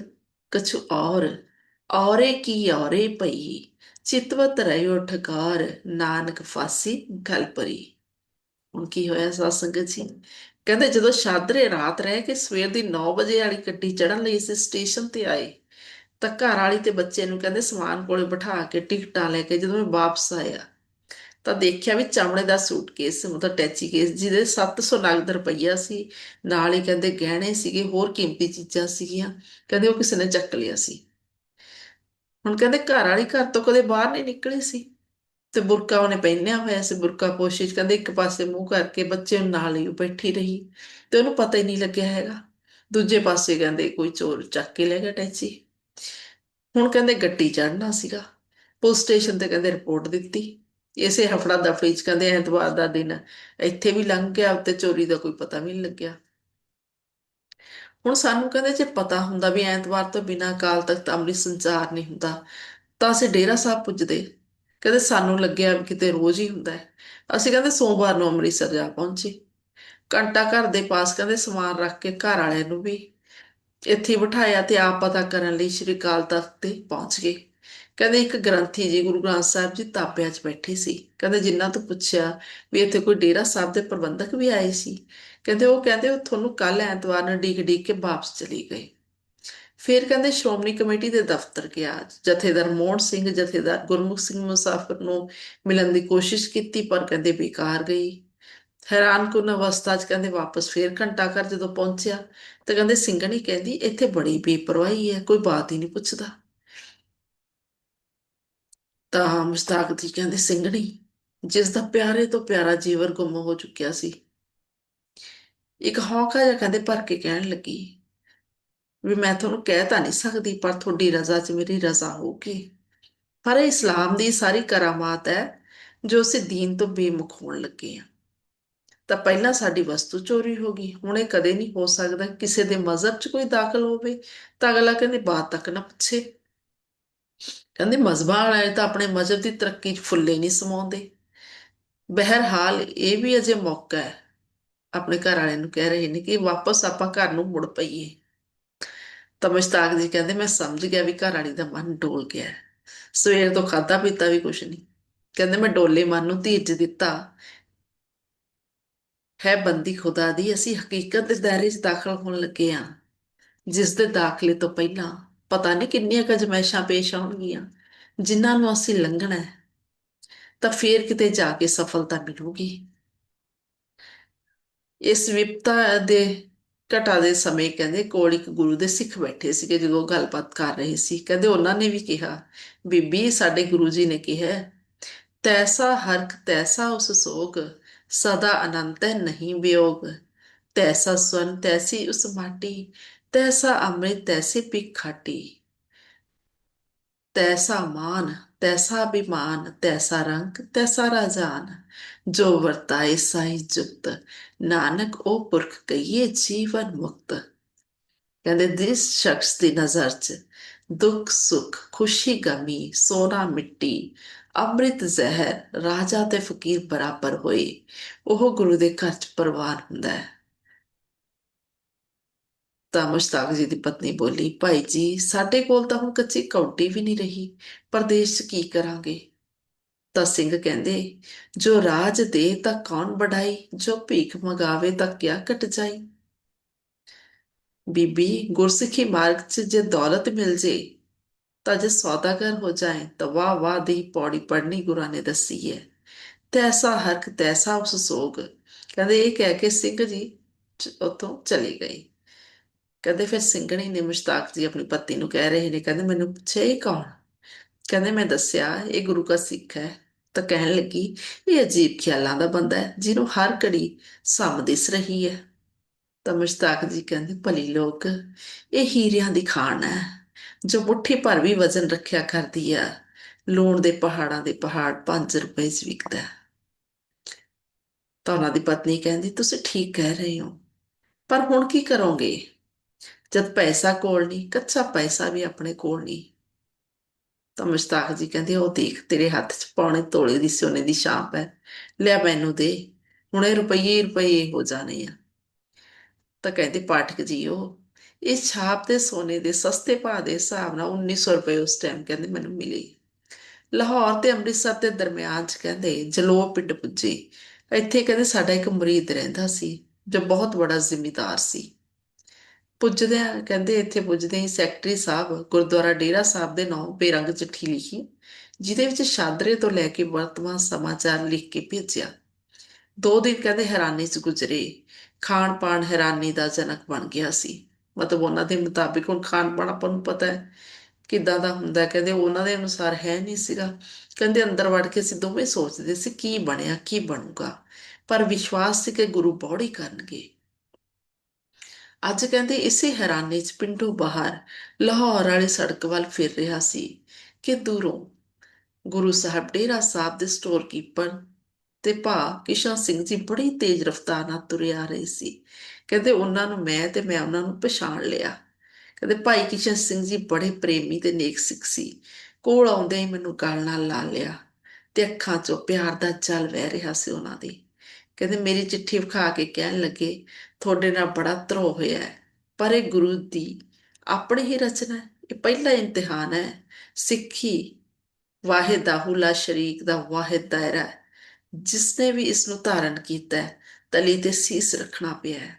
ਕਛੁ ਔਰ, ਔਰੇ ਕੀ ਔਰੇ ਪਈ ਚਿਤਵਤ ਰਹਿਓ ਠਕਾਰ, ਨਾਨਕ ਫਾਸੀ ਗਲ ਪਰੀ। ਹੁਣ ਕੀ ਹੋਇਆ ਸਾਧ ਸੰਗਤ ਜੀ? ਕਹਿੰਦੇ ਜਦੋਂ ਸ਼ਾਦਰੇ ਰਾਤ ਰਹਿ ਕੇ ਸਵੇਰ ਦੀ 9 ਵਜੇ ਵਾਲੀ ਗੱਡੀ ਚੜਨ ਲਈ ਅਸੀਂ ਸਟੇਸ਼ਨ ਤੇ ਆਏ, ਤਾਂ ਘਰ ਵਾਲੀ ਤੇ ਬੱਚੇ ਨੂੰ ਕਹਿੰਦੇ ਸਮਾਨ ਕੋਲੇ ਬਿਠਾ ਕੇ ਟਿਕਟਾਂ ਲੈ ਕੇ ਜਦੋਂ ਮੈਂ ਵਾਪਸ ਆਇਆ, ਤਾਂ ਦੇਖਿਆ ਵੀ ਚਮੜੇ ਦਾ ਸੂਟਕੇਸ ਮਤਲਬ ਟੈਚੀ ਕੇਸ, ਜਿਹਦੇ 700 ਨਗਦ ਰੁਪਈਆ ਸੀ, ਨਾਲ ਹੀ ਕਹਿੰਦੇ ਗਹਿਣੇ ਸੀਗੇ, ਹੋਰ ਕੀਮਤੀ ਚੀਜ਼ਾਂ ਸੀਗੀਆਂ, ਕਹਿੰਦੇ ਉਹ ਕਿਸੇ ਨੇ ਚੱਕ ਲਿਆ ਸੀ। ਹੁਣ ਕਹਿੰਦੇ ਘਰ ਵਾਲੀ ਘਰ ਤੋਂ ਕਦੇ ਬਾਹਰ ਨਹੀਂ ਨਿਕਲੇ ਸੀ। ਤੇ ਬੁਰਕਾ ਉਹਨੇ ਪਹਿਨਿਆ ਹੋਇਆ ਸੀ, ਬੁਰਕਾ ਕੋਸ਼ਿਸ਼ ਕਹਿੰਦੇ ਇੱਕ ਪਾਸੇ ਮੂੰਹ ਕਰਕੇ ਬੱਚੇ ਨੂੰ ਨਾਲ ਹੀ ਉਹ ਬੈਠੀ ਰਹੀ ਤੇ ਉਹਨੂੰ ਪਤਾ ਹੀ ਨਹੀਂ ਲੱਗਿਆ ਹੈਗਾ। ਦੂਜੇ ਪਾਸੇ ਕਹਿੰਦੇ, ਕੋਈ ਚੋਰ ਚੱਕ ਕੇ ਲੈ ਗਿਆ ਟੈਚੀ। ਹੁਣ ਕਹਿੰਦੇ ਗੱਡੀ ਚੜਨਾ ਸੀਗਾ। ਪੁਲਿਸ ਸਟੇਸ਼ਨ ਤੇ ਕਹਿੰਦੇ ਰਿਪੋਰਟ ਦਿੱਤੀ। ਇਸੇ ਹਫੜਾ ਦਫੜੀ ਚ ਕਹਿੰਦੇ ਐਤਵਾਰ ਦਾ ਦਿਨ, ਇੱਥੇ ਵੀ ਲੰਘ ਗਿਆ ਤੇ ਚੋਰੀ ਦਾ ਕੋਈ ਪਤਾ ਵੀ ਨਹੀਂ ਲੱਗਿਆ। ਹੁਣ ਸਾਨੂੰ ਕਹਿੰਦੇ ਜੇ ਪਤਾ ਹੁੰਦਾ ਵੀ ਐਤਵਾਰ ਤੋਂ ਬਿਨਾ ਕਾਲ ਤੱਕ ਅੰਮ੍ਰਿਤ ਸੰਚਾਰ ਨਹੀਂ ਹੁੰਦਾ, ਤਾਂ ਅਸੀਂ ਡੇਰਾ ਸਾਹਿਬ ਪੁੱਜਦੇ। ਕਹਿੰਦੇ ਸਾਨੂੰ ਲੱਗਿਆ ਵੀ ਕਿਤੇ ਰੋਜ਼ ਹੀ ਹੁੰਦਾ ਹੈ। ਅਸੀਂ ਕਹਿੰਦੇ ਸੋਮਵਾਰ ਨੂੰ ਅੰਮ੍ਰਿਤਸਰ ਜਾ ਪਹੁੰਚੇ। ਘੰਟਾ ਘਰ ਦੇ ਪਾਸ ਕਹਿੰਦੇ ਸਮਾਨ ਰੱਖ ਕੇ ਘਰ ਵਾਲਿਆਂ ਨੂੰ ਵੀ ਇੱਥੇ ਬਿਠਾਇਆ ਤੇ ਆਪ ਪਤਾ ਕਰਨ ਲਈ ਸ਼੍ਰੀ ਅਕਾਲ ਤਖਤ ਤੇ ਪਹੁੰਚ ਗਏ। ਕਹਿੰਦੇ ਇੱਕ ਗ੍ਰੰਥੀ ਜੀ ਗੁਰੂ ਗ੍ਰੰਥ ਸਾਹਿਬ ਜੀ ਤਾਪਿਆਂ 'ਚ ਬੈਠੇ ਸੀ। ਕਹਿੰਦੇ ਜਿਨ੍ਹਾਂ ਤੋਂ ਪੁੱਛਿਆ ਵੀ ਇੱਥੇ ਕੋਈ ਡੇਰਾ ਸਾਹਿਬ ਦੇ ਪ੍ਰਬੰਧਕ ਵੀ ਆਏ ਸੀ। ਕਹਿੰਦੇ ਉਹ ਕਹਿੰਦੇ ਉਹ ਤੁਹਾਨੂੰ ਕੱਲ ਐਤਵਾਰ ਨੂੰ ਡੀਕ ਡੀਕ ਕੇ ਵਾਪਸ ਚਲੀ ਗਏ। ਫਿਰ ਕਹਿੰਦੇ ਸ਼੍ਰੋਮਣੀ ਕਮੇਟੀ ਦੇ ਦਫ਼ਤਰ ਗਿਆ। ਜਥੇਦਾਰ ਮੋਹਨ ਸਿੰਘ, ਜਥੇਦਾਰ ਗੁਰਮੁਖ ਸਿੰਘ ਮੁਸਾਫਰ ਨੂੰ ਮਿਲਣ ਦੀ ਕੋਸ਼ਿਸ਼ ਕੀਤੀ, ਪਰ ਕਹਿੰਦੇ ਬੇਕਾਰ ਗਈ। ਹੈਰਾਨਕੁਨ ਅਵਸਥਾ 'ਚ ਕਹਿੰਦੇ ਵਾਪਸ ਫੇਰ ਘੰਟਾ ਘਰ ਜਦੋਂ ਪਹੁੰਚਿਆ, ਤਾਂ ਕਹਿੰਦੇ ਸਿੰਘਣੀ ਕਹਿੰਦੀ, ਇੱਥੇ ਬੜੀ ਬੇਪਰਵਾਹੀ ਹੈ, ਕੋਈ ਬਾਤ ਹੀ ਨਹੀਂ ਪੁੱਛਦਾ। ਤਾਂ ਮੁਸਤਾਕ ਜੀ ਕਹਿੰਦੇ, ਸਿੰਘਣੀ, ਜਿਸ ਦਾ ਪਿਆਰੇ ਤੋਂ ਪਿਆਰਾ ਜੀਵਰ ਗੁੰਮ ਹੋ ਚੁੱਕਿਆ ਸੀ। ਇੱਕ ਹੌਕਾ ਜਿਹਾ ਕਹਿੰਦੇ ਭਰ ਕੇ ਕਹਿਣ ਲੱਗੀ। ਵੀ ਮੈਂ ਤੁਹਾਨੂੰ ਕਹਿ ਤਾਂ ਨਹੀਂ ਸਕਦੀ, ਪਰ ਤੁਹਾਡੀ ਰਜ਼ਾ 'ਚ ਮੇਰੀ ਰਜ਼ਾ ਹੋਊਗੀ। ਪਰ ਇਸਲਾਮ ਦੀ ਸਾਰੀ ਕਰਾਮਾਤ ਹੈ, ਜੋ ਅਸੀਂ ਦੀਨ ਤੋਂ ਬੇਮੁਖ ਹੋਣ ਲੱਗੇ ਆ ਤਾਂ ਪਹਿਲਾਂ ਸਾਡੀ ਵਸਤੂ ਚੋਰੀ ਹੋ ਗਈ। ਹੁਣ ਇਹ ਕਦੇ ਨਹੀਂ ਹੋ ਸਕਦਾ ਕਿਸੇ ਦੇ ਮਜ਼ਹਬ 'ਚ ਕੋਈ ਦਾਖਲ ਹੋਵੇ, ਤਾਂ ਅਗਲਾ ਕਹਿੰਦੇ, ਬਾਤ ਤੱਕ ਨਾ ਪੁੱਛੇ। ਕਹਿੰਦੇ ਮਜ਼ਹਬਾਂ ਵਾਲੇ ਤਾਂ ਆਪਣੇ ਮਜ਼ਹਬ ਦੀ ਤਰੱਕੀ 'ਚ ਫੁੱਲੇ ਨਹੀਂ ਸਮਾਉਂਦੇ। ਬਹਿਰਹਾਲ ਇਹ ਵੀ ਅਜੇ ਮੌਕਾ ਹੈ। ਆਪਣੇ ਘਰ ਵਾਲਿਆਂ ਨੂੰ ਕਹਿ ਰਹੇ ਨੇ ਕਿ ਵਾਪਸ ਆਪਾਂ ਘਰ ਨੂੰ ਮੁੜ ਪਈਏ। ਤਾਂ ਮੁਸ਼ਤਾਕ ਜੀ ਕਹਿੰਦੇ ਮੈਂ ਸਮਝ ਗਿਆ ਵੀ ਘਰ ਵਾਲੀ ਦਾ ਮਨ ਡੋਲ ਗਿਆ ਸਵੇਰ ਤੋਂ ਖਾਦਾ ਪੀਤਾ ਵੀ ਕੁਛ ਨਹੀਂ। ਕਹਿੰਦੇ ਮੈਂ ਡੋਲੇ ਮਨ ਨੂੰ ਧੀਰਜ ਦਿੱਤਾ। ਹੈ ਬੰਦੀ ਖੁਦਾ ਦੀ, ਅਸੀਂ ਹਕੀਕਤ ਦੇ ਦਾਇਰੇ 'ਚ ਦਾਖਲ ਹੋਣ ਲੱਗੇ ਆ ਜਿਸ ਦੇ ਦਾਖਲੇ ਤੋਂ ਪਹਿਲਾਂ ਪਤਾ ਨਹੀਂ ਕਿੰਨੀਆਂ ਕੁ ਪੇਸ਼ ਆਉਣਗੀਆਂ, ਜਿਨ੍ਹਾਂ ਨੂੰ ਅਸੀਂ ਲੰਘਣਾ ਹੈ, ਤਾਂ ਫੇਰ ਕਿਤੇ ਜਾ ਕੇ ਸਫਲਤਾ ਮਿਲੂਗੀ। ਇਸ ਵਿਪਤਾ ਦੇ ਘਟਾ ਦੇ ਸਮੇਂ ਕਹਿੰਦੇ ਕੋਲ ਇੱਕ ਗੁਰੂ ਦੇ ਸਿੱਖ ਬੈਠੇ ਸੀਗੇ, ਜਦੋਂ ਗੱਲਬਾਤ ਕਰ ਰਹੇ ਸੀ। ਕਹਿੰਦੇ ਉਹਨਾਂ ਨੇ ਵੀ ਕਿਹਾ, ਬੀਬੀ, ਸਾਡੇ ਗੁਰੂ ਜੀ ਨੇ ਕਿਹਾ ਤੈਸਾ ਹਰਕ ਤੈਸਾ ਉਸ ਸੋਗ, ਸਦਾ ਅਨੰਤ ਹੈ, ਨਹੀਂ ਵਿਯੋਗ ਤੈਸਾ ਸਵਨ ਤੈਸੀ ਉਸ ਮਾਟੀ, ਤੈਸਾ ਅੰਮ੍ਰਿਤ, ਤੈਸੀ ਭਿਖ ਖਾਟੀ। ਤੈਸਾ ਮਾਨ ਤੈਸਾ ਅਭਿਮਾਨ, ਤੈਸਾ ਰੰਗ, ਤੈਸਾ ਰਾਜਾਨ ਜੋ ਵਰਤਾਏ ਸਾਈ ਜੁਗਤ, ਨਾਨਕ ਉਹ ਪੁਰਖ ਕਹੀਏ ਜੀਵਨ ਮੁਕਤ। ਕਹਿੰਦੇ, ਜਿਸ ਸ਼ਖਸ ਦੀ ਨਜ਼ਰ 'ਚ ਦੁੱਖ, ਸੁੱਖ, ਖੁਸ਼ੀ, ਗਮੀ, ਸੋਨਾ, ਮਿੱਟੀ, ਅੰਮ੍ਰਿਤ ਜ਼ਹਿਰ, ਰਾਜਾ ਤੇ ਫਕੀਰ ਬਰਾਬਰ ਹੋਏ, ਉਹ ਗੁਰੂ ਦੇ ਘਰ 'ਚ ਪ੍ਰਵਾਨ ਹੁੰਦਾ ਹੈ। ਤਾਂ ਮੁਸ਼ਤਾਕ ਜੀ ਦੀ ਪਤਨੀ ਬੋਲੀ, ਭਾਈ ਜੀ, ਸਾਡੇ ਕੋਲ ਤਾਂ ਹੁਣ ਕੱਚੀ ਕੌਡੀ ਵੀ ਨਹੀਂ ਰਹੀ, ਪਰਦੇਸ਼ 'ਚ ਕੀ ਕਰਾਂਗੇ? ਤਾਂ ਸਿੰਘ ਕਹਿੰਦੇ, ਜੋ ਰਾਜ ਦੇ ਤਾਂ ਕੌਣ ਬੜਾਈ ਜੋ ਭੀਖ ਮੰਗਾਵੇ ਤਾਂ ਕਿਆ ਕਟ ਜਾਈ? ਬੀਬੀ, ਗੁਰਸਿੱਖੀ ਮਾਰਗ 'ਚ ਜੇ ਦੌਲਤ ਮਿਲ ਜੇ, ਤਾਂ ਜੇ ਸੌਦਾਗਰ ਹੋ ਜਾਏ, ਤਾਂ ਵਾਹ ਵਾਹ ਦੀ ਪੌੜੀ ਪੜਨੀ ਗੁਰਾਂ ਨੇ ਦੱਸੀ ਹੈ ਤੈਸਾ ਹਰਕ, ਤੈਸਾ ਉਸ ਸੋਗ। ਕਹਿੰਦੇ ਇਹ ਕਹਿ ਕੇ ਸਿੰਘ ਜੀ ਚ- ਉੱਥੋਂ ਚਲੇ ਗਏ। ਕਹਿੰਦੇ ਫਿਰ ਸਿੰਘਣੀ ਨੇ ਮੁਸ਼ਤਾਕ ਜੀ ਆਪਣੀ ਪਤਨੀ ਨੂੰ ਕਹਿ ਰਹੇ ਨੇ, ਕਹਿੰਦੇ ਮੈਨੂੰ ਪੁੱਛਿਆ, ਇਹ ਕੌਣ? ਕਹਿੰਦੇ ਮੈਂ ਦੱਸਿਆ, ਇਹ ਗੁਰੂ ਦਾ ਸਿੱਖ ਹੈ। ਤਾਂ ਕਹਿਣ ਲੱਗੀ, ਇਹ ਅਜੀਬ ਖਿਆਲਾਂ ਦਾ ਬੰਦਾ ਹੈ, ਜਿਹਨੂੰ ਹਰ ਘੜੀ ਸਮ ਦਿਸ ਰਹੀ ਹੈ। ਤਾਂ ਮੁਸ਼ਤਾਕ ਜੀ ਕਹਿੰਦੇ, ਭਲੀ ਲੋਕ, ਇਹ ਹੀਰਿਆਂ ਦੀ ਖਾਣ ਹੈ, ਜੋ ਮੁੱਠੀ ਭਰ ਵੀ ਵਜ਼ਨ ਰੱਖਿਆ ਕਰਦੀ ਆ ਲੂਣ ਦੇ ਪਹਾੜਾਂ ਦੇ ਪਹਾੜ 5 ਰੁਪਏ 'ਚ ਵਿਕਦਾ ਤਾਂ ਉਹਨਾਂ ਦੀ ਪਤਨੀ ਕਹਿੰਦੀ, ਤੁਸੀਂ ਠੀਕ ਕਹਿ ਰਹੇ ਹੋ, ਪਰ ਹੁਣ ਕੀ ਕਰੋਗੇ? ਜਦ ਪੈਸਾ ਕੋਲ ਨਹੀਂ, ਕੱਚਾ ਪੈਸਾ ਵੀ ਆਪਣੇ ਕੋਲ ਨਹੀਂ। ਤਾਂ ਮੁਸ਼ਤਾਕ ਜੀ ਕਹਿੰਦੇ, ਉਹ ਦੇਖ, ਤੇਰੇ ਹੱਥ 'ਚ ਪੌਣੇ ਤੋਲੇ ਦੀ ਸੋਨੇ ਦੀ ਛਾਪ ਹੈ। ਲਿਆ ਮੈਨੂੰ ਦੇ, ਹੁਣੇ ਰੁਪਈਏ ਰੁਪਈਏ ਹੋ ਜਾਣੇ ਆ। ਤਾਂ ਕਹਿੰਦੇ ਪਾਠਕ ਜੀ ਉਹ ਇਹ ਛਾਪ ਤੇ ਸੋਨੇ ਦੇ ਸਸਤੇ ਭਾਅ ਦੇ ਹਿਸਾਬ ਨਾਲ 1900 ਰੁਪਏ ਉਸ ਟਾਈਮ ਕਹਿੰਦੇ ਮੈਨੂੰ ਮਿਲੇ। ਲਾਹੌਰ ਤੇ ਅੰਮ੍ਰਿਤਸਰ ਦੇ ਦਰਮਿਆਨ 'ਚ ਕਹਿੰਦੇ ਜਲੋ ਪਿੰਡ ਪੁੱਜੇ। ਇੱਥੇ ਕਹਿੰਦੇ ਸਾਡਾ ਇੱਕ ਮੁਰੀਦ ਰਹਿੰਦਾ ਸੀ, ਜੋ ਬਹੁਤ ਬੜਾ ਜ਼ਿਮੀਂਦਾਰ ਸੀ। ਪੁੱਜਦਿਆਂ ਕਹਿੰਦੇ ਇੱਥੇ ਪੁੱਜਦੇ ਹੀ ਸੈਕਟਰੀ ਸਾਹਿਬ, ਗੁਰਦੁਆਰਾ ਡੇਰਾ ਸਾਹਿਬ ਦੇ ਨਾਂ ਬੇਰੰਗ ਚਿੱਠੀ ਲਿਖੀ, ਜਿਹਦੇ ਵਿੱਚ ਸ਼ਾਦਰੇ ਤੋਂ ਲੈ ਕੇ ਵਰਤਮਾਨ ਸਮਾਚਾਰ ਲਿਖ ਕੇ ਭੇਜਿਆ। ਦੋ ਦਿਨ ਕਹਿੰਦੇ ਹੈਰਾਨੀ 'ਚ ਗੁਜ਼ਰੇ ਖਾਣ ਪਾਣ ਹੈਰਾਨੀ ਦਾ ਜਨਕ ਬਣ ਗਿਆ ਸੀ। ਮਤਲਬ ਉਹਨਾਂ ਦੇ ਮੁਤਾਬਿਕ ਹੁਣ ਖਾਣ ਪਾਣ ਆਪਾਂ ਨੂੰ ਪਤਾ ਹੈ ਕਿੱਦਾਂ ਦਾ ਹੁੰਦਾ ਕਹਿੰਦੇ ਉਹਨਾਂ ਦੇ ਅਨੁਸਾਰ ਹੈ ਨਹੀਂ ਸੀਗਾ। ਕਹਿੰਦੇ ਅੰਦਰ ਵੜ ਕੇ ਅਸੀਂ ਦੋਵੇਂ ਸੋਚਦੇ ਸੀ, ਕੀ ਬਣਿਆ, ਕੀ ਬਣੂਗਾ? ਪਰ ਵਿਸ਼ਵਾਸ ਸੀ ਕਿ ਗੁਰੂ ਬੌੜੀ ਕਰਨਗੇ। ਅੱਜ ਕਹਿੰਦੇ ਇਸੇ ਹੈਰਾਨੀ 'ਚ ਪਿੰਡੋਂ ਬਾਹਰ ਲਾਹੌਰ ਵਾਲੀ ਸੜਕ ਵੱਲ ਫਿਰ ਰਿਹਾ ਸੀ ਕਿ ਦੂਰੋਂ ਗੁਰੂ ਸਾਹਿਬ ਡੇਰਾ ਸਾਹਿਬ ਦੇ ਸਟੋਰ ਕੀਪਰ ਤੇ ਭਾ ਕਿਸ਼ਨ ਸਿੰਘ ਜੀ ਬੜੀ ਤੇਜ਼ ਰਫ਼ਤਾਰ ਨਾਲ ਤੁਰੇ ਆ ਰਹੇ ਸੀ। ਕਹਿੰਦੇ ਉਹਨਾਂ ਨੂੰ ਮੈਂ ਤੇ ਮੈਂ ਉਹਨਾਂ ਨੂੰ ਪਛਾਣ ਲਿਆ। ਕਹਿੰਦੇ ਭਾਈ ਕਿਸ਼ਨ ਸਿੰਘ ਜੀ ਬੜੇ ਪ੍ਰੇਮੀ ਤੇ ਨੇਕ ਸਿੱਖ ਸੀ। ਕੋਲ ਆਉਂਦੇ ਹੀ ਮੈਨੂੰ ਗਲ ਨਾਲ ਲਾ ਲਿਆ ਤੇ ਅੱਖਾਂ 'ਚੋਂ ਪਿਆਰ ਦਾ ਜਲ ਵਹਿ ਰਿਹਾ ਸੀ ਉਹਨਾਂ ਦੀ। ਕਹਿੰਦੇ ਮੇਰੀ ਚਿੱਠੀ ਵਿਖਾ ਕੇ ਕਹਿਣ ਲੱਗੇ ਤੁਹਾਡੇ ਨਾਲ ਬੜਾ ਧਰੋ ਹੋਇਆ ਹੈ। ਪਰ ਇਹ ਗੁਰੂ ਦੀ ਆਪਣੀ ਹੀ ਰਚਨਾ ਹੈ। ਇਹ ਪਹਿਲਾ ਇਮਤਿਹਾਨ ਹੈ। ਸਿੱਖੀ ਵਾਹਿਦ ਲਾ ਸ਼ਰੀਕ ਦਾ ਵਾਹਿਦ ਦਾਇਰਾ ਹੈ। ਜਿਸਨੇ ਵੀ ਇਸ ਨੂੰ ਧਾਰਨ ਕੀਤਾ ਹੈ, ਤਲੀ ਤੇ ਸੀਸ ਰੱਖਣਾ ਪਿਆ ਹੈ।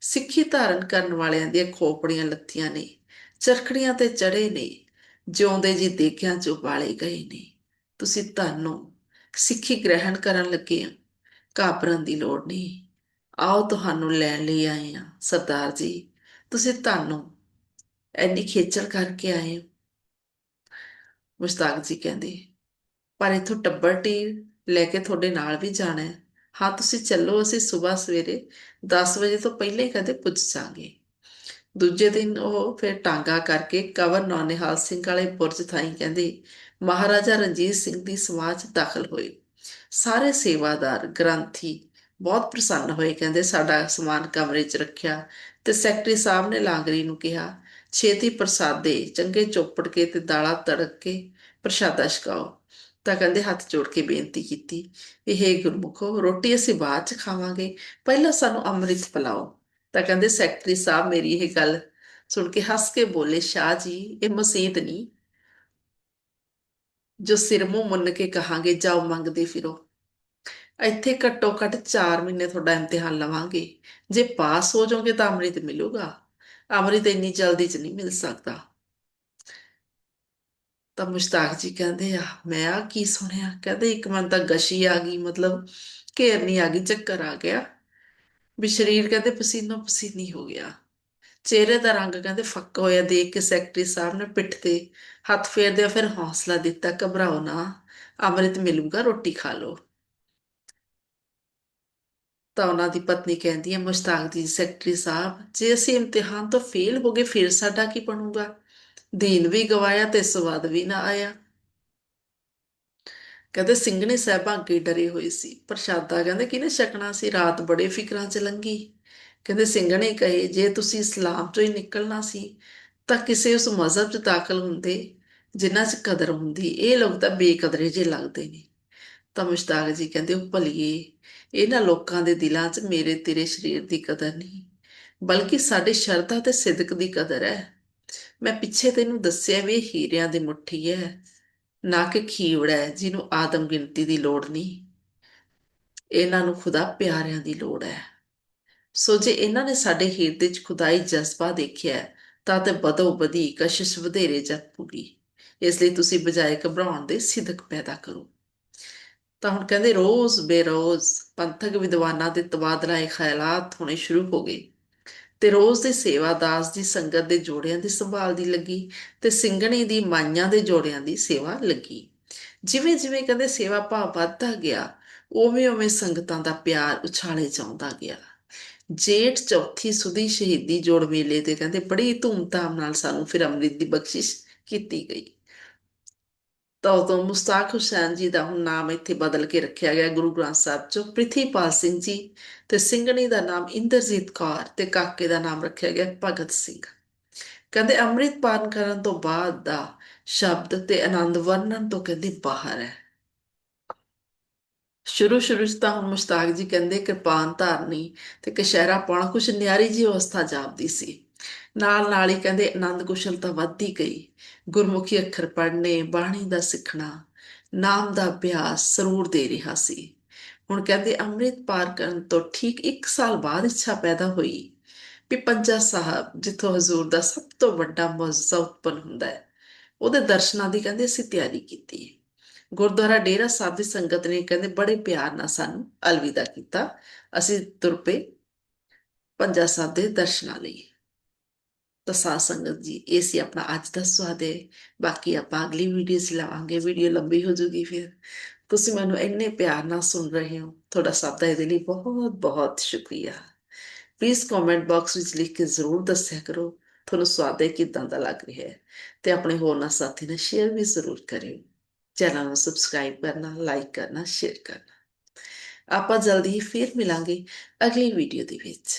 ਸਿੱਖੀ ਧਾਰਨ ਕਰਨ ਵਾਲਿਆਂ ਦੀਆਂ ਖੋਪੜੀਆਂ ਲੱਥੀਆਂ ਨੇ, ਚਰਖੜੀਆਂ ਤੇ ਚੜੇ ਨੇ, ਜਿਉਂਦੇ ਜੀ ਦੇਖਿਆਂ ਚ ਉਬਾਲੇ ਗਏ ਨੇ। ਤੁਸੀਂ ਧੰਨੋ, ਸਿੱਖੀ ਗ੍ਰਹਿਣ ਕਰਨ ਲੱਗੇ ਹੋ ਘਾਬਰਨ ਦੀ ਲੋੜ ਨਹੀਂ। ਆਓ ਤੁਹਾਨੂੰ ਲੈਣ ਲਈ ਆਏ ਹਾਂ, ਸਰਦਾਰ ਜੀ। ਤੁਸੀਂ ਤੁਹਾਨੂੰ ਐਨੀ ਖੇਚਲ ਕਰਕੇ ਆਏ ਹੋ। ਮੁਸ਼ਤਾਕ ਜੀ ਕਹਿੰਦੇ, ਪਰ ਇਥੋਂ ਟੱਬਰ ਟੀ ਲੈ ਕੇ ਤੁਹਾਡੇ ਨਾਲ ਵੀ ਜਾਣਾ ਹੈ। ਹਾਂ, ਤੁਸੀਂ ਚੱਲੋ, ਅਸੀਂ ਸਵੇਰ ਸਵੇਰੇ 10 ਵਜੇ ਤੋਂ ਪਹਿਲਾਂ ਹੀ ਕਦੇ ਪੁੱਜ ਜਾਾਂਗੇ ਦੂਜੇ ਦਿਨ ਉਹ ਫਿਰ ਟਾਂਗਾ ਕਰਕੇ ਕਵਰ ਨੌਨਿਹਾਲ ਸਿੰਘ ਵਾਲੇ ਬੁਰਜ ਥਾਈ ਕਹਿੰਦੇ, ਮਹਾਰਾਜਾ ਰਣਜੀਤ ਸਿੰਘ ਦੀ ਸਮਾਜ ਦਾਖਲ ਹੋਏ। ਸਾਰੇ ਸੇਵਾਦਾਰ, ਗ੍ਰੰਥੀ ਬਹੁਤ ਪ੍ਰਸੰਨ ਹੋਏ, ਕਹਿੰਦੇ ਸਾਡਾ ਸਮਾਨ ਕਮਰੇ 'ਚ ਰੱਖਿਆ ਤੇ ਸੈਕਟਰੀ ਸਾਹਿਬ ਨੇ ਲਾਂਗਰੀ ਨੂੰ ਕਿਹਾ, ਛੇਤੀ ਪ੍ਰਸਾਦੇ, ਚੰਗੇ ਚੋਪੜ ਕੇ ਤੇ ਦਾਲਾਂ ਤੜਕ ਕੇ ਪ੍ਰਸ਼ਾਦਾ ਛਕਾਓ। ਤਾਂ ਕਹਿੰਦੇ ਹੱਥ ਜੋੜ ਕੇ ਬੇਨਤੀ ਕੀਤੀ ਇਹ ਗੁਰਮੁਖੋ, ਰੋਟੀ ਅਸੀਂ ਬਾਅਦ 'ਚ ਖਾਵਾਂਗੇ, ਪਹਿਲਾਂ ਸਾਨੂੰ ਅੰਮ੍ਰਿਤ ਪਿਲਾਓ। ਤਾਂ ਕਹਿੰਦੇ ਸੈਕਟਰੀ ਸਾਹਿਬ ਮੇਰੀ ਇਹ ਗੱਲ ਸੁਣ ਕੇ ਹੱਸ ਕੇ ਬੋਲੇ, ਸ਼ਾਹ ਜੀ, ਇਹ ਮਸੀਤ ਨਹੀਂ ਜੋ ਸਿਰ ਮੂੰਹ ਮੁੰਨ ਕੇ ਕਹਾਂਗੇ, ਜਾਓ ਮੰਗਦੇ ਫਿਰੋ। ਇੱਥੇ ਘੱਟੋ ਘੱਟ 4 ਮਹੀਨੇ ਤੁਹਾਡਾ ਇਮਤਿਹਾਨ ਲਵਾਂਗੇ। ਜੇ ਪਾਸ ਹੋ ਜਾਓਗੇ ਤਾਂ ਅੰਮ੍ਰਿਤ ਮਿਲੂਗਾ। ਅੰਮ੍ਰਿਤ ਇੰਨੀ ਜਲਦੀ ਚ ਨਹੀਂ ਮਿਲ ਸਕਦਾ। ਤਾਂ ਮੁਸ਼ਤਾਕ ਜੀ ਕਹਿੰਦੇ ਆ, ਮੈਂ ਆ ਕੀ ਸੁਣਿਆ? ਕਹਿੰਦੇ ਇੱਕ ਮਨ ਤਾਂ ਗਸ਼ੀ ਆ ਗਈ, ਮਤਲਬ ਘੇਰਨੀ ਆ ਗਈ, ਚੱਕਰ ਆ ਗਿਆ। ਵੀ ਸਰੀਰ ਕਹਿੰਦੇ ਪਸੀਨੋ ਪਸੀਨੀ ਹੋ ਗਿਆ। ਚਿਹਰੇ ਦਾ ਰੰਗ ਕਹਿੰਦੇ ਫੱਕਾ ਹੋਇਆ, ਦੇਖ ਕੇ ਸੈਕਟਰੀ ਸਾਹਿਬ ਨੇ ਪਿੱਠ ਤੇ ਹੱਥ ਫੇਰਦੇ ਫਿਰ ਹੌਸਲਾ ਦਿੱਤਾ, ਘਬਰਾਓ ਨਾ, ਅੰਮ੍ਰਿਤ ਮਿਲੂਗਾ, ਰੋਟੀ ਖਾ ਲਓ। ਤਾਂ ਉਹਨਾਂ ਦੀ ਪਤਨੀ ਕਹਿੰਦੀ ਹੈ ਮੁਸ਼ਤਾਕ ਦੀ ਸੈਕਟਰੀ ਸਾਹਿਬ, ਜੇ ਅਸੀਂ ਇਮਤਿਹਾਨ ਤੋਂ ਫੇਲ ਹੋ ਗਏ, ਫਿਰ ਸਾਡਾ ਕੀ ਬਣੂਗਾ? ਦੀਨ ਵੀ ਗਵਾਇਆ ਤੇ ਸਵਾਦ ਵੀ ਨਾ ਆਇਆ। ਕਹਿੰਦੇ ਸਿੰਘਣੇ ਸਾਹਿਬਾਂ ਅੱਗੇ ਡਰੇ ਹੋਏ ਸੀ। ਪ੍ਰਸ਼ਾਦਾ ਕਹਿੰਦੇ ਕਿਨੇ ਛਕਣਾ ਸੀ? ਰਾਤ ਬੜੇ ਫਿਕਰਾਂ 'ਚ ਲੰਗੀ। ਕਹਿੰਦੇ ਸਿੰਘਣੇ ਕਹੇ, ਜੇ ਤੁਸੀਂ ਇਸਲਾਮ ਚੋਂ ਹੀ ਨਿਕਲਣਾ ਸੀ, ਤਾਂ ਕਿਸੇ ਉਸ ਮਜ਼ਹਬ 'ਚ ਦਾਖਲ ਹੁੰਦੇ, ਜਿਨ੍ਹਾਂ 'ਚ ਕਦਰ ਹੁੰਦੀ। ਇਹ ਲੋਕ ਤਾਂ ਬੇਕਦਰੇ ਜੇ ਲੱਗਦੇ ਨੇ। ਤਾਂ ਮੁਸ਼ਤਾਕ ਜੀ ਕਹਿੰਦੇ ਉਹ ਭਲੀਏ, ਇਹਨਾਂ ਲੋਕਾਂ ਦੇ ਦਿਲਾਂ 'ਚ ਮੇਰੇ ਤੇਰੇ ਸਰੀਰ ਦੀ ਕਦਰ ਨਹੀਂ, ਬਲਕਿ ਸਾਡੇ ਸ਼ਰਧਾ ਤੇ ਸਿਦਕ ਦੀ ਕਦਰ ਹੈ ਮੈਂ ਪਿੱਛੇ ਤੈਨੂੰ ਦੱਸਿਆ ਵੀ ਹੀਰਿਆਂ ਦੀ ਮੁੱਠੀ ਹੈ ਨਾ ਕਿ ਖੀਵੜਾ ਹੈ ਜਿਹਨੂੰ ਆਦਮ ਗਿਣਤੀ ਦੀ ਲੋੜ ਨਹੀਂ। ਇਹਨਾਂ ਨੂੰ ਖੁਦਾ ਪਿਆਰਿਆਂ ਦੀ ਲੋੜ ਹੈ ਸੋ ਜੇ ਇਹਨਾਂ ਨੇ ਸਾਡੇ ਹਿਰਦੇ 'ਚ ਖੁਦਾਈ ਜਜ਼ਬਾ ਦੇਖਿਆ, ਤਾਂ ਤੇ ਬਦੋ ਬਦੀ ਕਸ਼ਿਸ਼ ਵਧੇਰੇ ਜਪੂਗੀ ਇਸ ਲਈ ਤੁਸੀਂ ਬਜਾਏ ਘਬਰਾਉਣ ਦੇ ਸਿਦਕ ਪੈਦਾ ਕਰੋ। ਤਾਂ ਹੁਣ ਕਹਿੰਦੇ ਰੋਜ਼ ਬੇਰੋਜ਼ ਪੰਥਕ ਵਿਦਵਾਨਾਂ ਦੇ ਤਬਾਦਲਾਏ ਖਿਆਲਾਤ ਹੋਣੇ ਸ਼ੁਰੂ ਹੋ ਗਏ ਤੇ ਰੋਜ਼ ਦੇ ਸੇਵਾਦਾਸ ਦੀ ਸੰਗਤ ਦੇ ਜੋੜਿਆਂ ਦੀ ਸੰਭਾਲ ਦੀ ਲੱਗੀ ਤੇ ਸਿੰਘਣੀ ਦੀ ਮਾਈਆਂ ਦੇ ਜੋੜਿਆਂ ਦੀ ਸੇਵਾ ਲੱਗੀ। ਜਿਵੇਂ ਜਿਵੇਂ ਕਹਿੰਦੇ ਸੇਵਾ ਭਾਵ ਵੱਧਦਾ ਗਿਆ, ਉਵੇਂ ਉਵੇਂ ਸੰਗਤਾਂ ਦਾ ਪਿਆਰ ਉਛਾਲੇ ਜਾਂਦਾ ਗਿਆ। ਜੇਠ ਚੌਥੀ ਸੁਦੀ ਸ਼ਹੀਦੀ ਜੋੜ ਮੇਲੇ ਤੇ ਕਹਿੰਦੇ ਬੜੀ ਧੂਮਧਾਮ ਨਾਲ ਸਾਨੂੰ ਫਿਰ ਅੰਮ੍ਰਿਤ ਦੀ ਬਖਸ਼ਿਸ਼ ਕੀਤੀ ਗਈ। ਤਾਂ ਉਦੋਂ ਮੁਸਤਾਕ ਹੁਸੈਨ ਜੀ ਦਾ ਹੁਣ ਨਾਮ ਇੱਥੇ ਬਦਲ ਕੇ ਰੱਖਿਆ ਗਿਆ ਗੁਰੂ ਗ੍ਰੰਥ ਸਾਹਿਬ ਚ, ਪ੍ਰਿਥੀਪਾਲ ਸਿੰਘ ਜੀ ਤੇ ਸਿੰਘਣੀ ਦਾ ਨਾਮ ਇੰਦਰਜੀਤ ਕੌਰ ਤੇ ਕਾਕੇ ਦਾ ਨਾਮ ਰੱਖਿਆ ਗਿਆ ਭਗਤ ਸਿੰਘ। ਕਹਿੰਦੇ ਅੰਮ੍ਰਿਤ ਪਾਨ ਕਰਨ ਤੋਂ ਬਾਅਦ ਦਾ ਸ਼ਬਦ ਤੇ ਆਨੰਦ ਵਰਣਨ ਤੋਂ ਕਹਿੰਦੇ ਬਾਹਰ ਹੈ। ਸ਼ੁਰੂ ਸ਼ੁਰੂ ਚ ਤਾਂ ਹੁਣ ਮੁਸਤਾਕ ਜੀ ਕਹਿੰਦੇ ਕਿਰਪਾਨ ਧਾਰਨੀ ਤੇ ਕਸ਼ਹਿਰਾ ਪਾਉਣਾ ਕੁਛ ਨਿਆਰੀ ਜੀ ਅਵਸਥਾ ਜਾਪਦੀ ਸੀ। ਨਾਲ ਨਾਲ ਹੀ ਕਹਿੰਦੇ ਆਨੰਦ ਕੁਸ਼ਲਤਾ ਵੱਧਦੀ ਗਈ। ਗੁਰਮੁਖੀ ਅੱਖਰ ਪੜ੍ਹਨੇ, ਬਾਣੀ ਦਾ ਸਿੱਖਣਾ, ਨਾਮ ਦਾ ਅਭਿਆਸ ਸਰੂਰ ਦੇ ਰਿਹਾ ਸੀ। ਹੁਣ ਕਹਿੰਦੇ ਅੰਮ੍ਰਿਤ ਪਾਰ ਕਰਨ ਤੋਂ ਠੀਕ 1 ਸਾਲ ਬਾਅਦ ਇੱਛਾ ਪੈਦਾ ਹੋਈ ਵੀ ਪੰਜਾ ਸਾਹਿਬ, ਜਿੱਥੋਂ ਹਜ਼ੂਰ ਦਾ ਸਭ ਤੋਂ ਵੱਡਾ ਮੁਅੱਜ਼ਾ ਉਤਪਨ ਹੁੰਦਾ ਹੈ, ਉਹਦੇ ਦਰਸ਼ਨਾਂ ਦੀ ਕਹਿੰਦੇ ਅਸੀਂ ਤਿਆਰੀ ਕੀਤੀ ਗੁਰਦੁਆਰਾ ਡੇਰਾ ਸਾਹਿਬ ਦੀ ਸੰਗਤ ਨੇ ਕਹਿੰਦੇ ਬੜੇ ਪਿਆਰ ਨਾਲ ਸਾਨੂੰ ਅਲਵਿਦਾ ਕੀਤਾ। ਅਸੀਂ ਤੁਰ ਪਏ ਪੰਜਾ ਸਾਹਿਬ ਦੇ ਦਰਸ਼ਨਾਂ ਲਈ। ਤਾਂ ਸਾਧ ਸੰਗਤ ਜੀ, ਇਹ ਸੀ ਆਪਣਾ ਅੱਜ ਦਾ ਸਵਾਦ ਹੈ। ਬਾਕੀ ਆਪਾਂ ਅਗਲੀ ਵੀਡੀਓ 'ਚ ਲਾਵਾਂਗੇ। ਵੀਡੀਓ ਲੰਬੀ ਹੋ ਜੂਗੀ ਫਿਰ। ਤੁਸੀਂ ਮੈਨੂੰ ਇੰਨੇ ਪਿਆਰ ਨਾਲ ਸੁਣ ਰਹੇ ਹੋ। ਤੁਹਾਡਾ ਸਭ ਦਾ ਇਹਦੇ ਲਈ ਬਹੁਤ ਬਹੁਤ ਸ਼ੁਕਰੀਆ। ਪਲੀਜ਼ ਕਮੈਂਟ ਬਾਕਸ ਵਿੱਚ ਲਿਖ ਕੇ ਜ਼ਰੂਰ ਦੱਸਿਆ ਕਰੋ, ਤੁਹਾਨੂੰ ਸਵਾਦ ਹੈ ਕਿਦਾਂ ਦਾ ਲੱਗ ਰਿਹਾ ਹੈ। ਤੇ ਆਪਣੇ ਹੋਰਨਾਂ ਸਾਥੀ ਨਾਲ ਸ਼ੇਅਰ ਵੀ ਜ਼ਰੂਰ ਕਰਿਓ। ਚੈਨਲ ਨੂੰ ਸਬਸਕ੍ਰਾਈਬ ਕਰਨਾ ਲਾਈਕ ਕਰਨਾ ਸ਼ੇਅਰ ਕਰਨਾ। ਆਪਾਂ ਜਲਦੀ ਹੀ ਫਿਰ ਮਿਲਾਂਗੇ ਅਗਲੀ ਵੀਡੀਓ ਦੇ ਵਿੱਚ।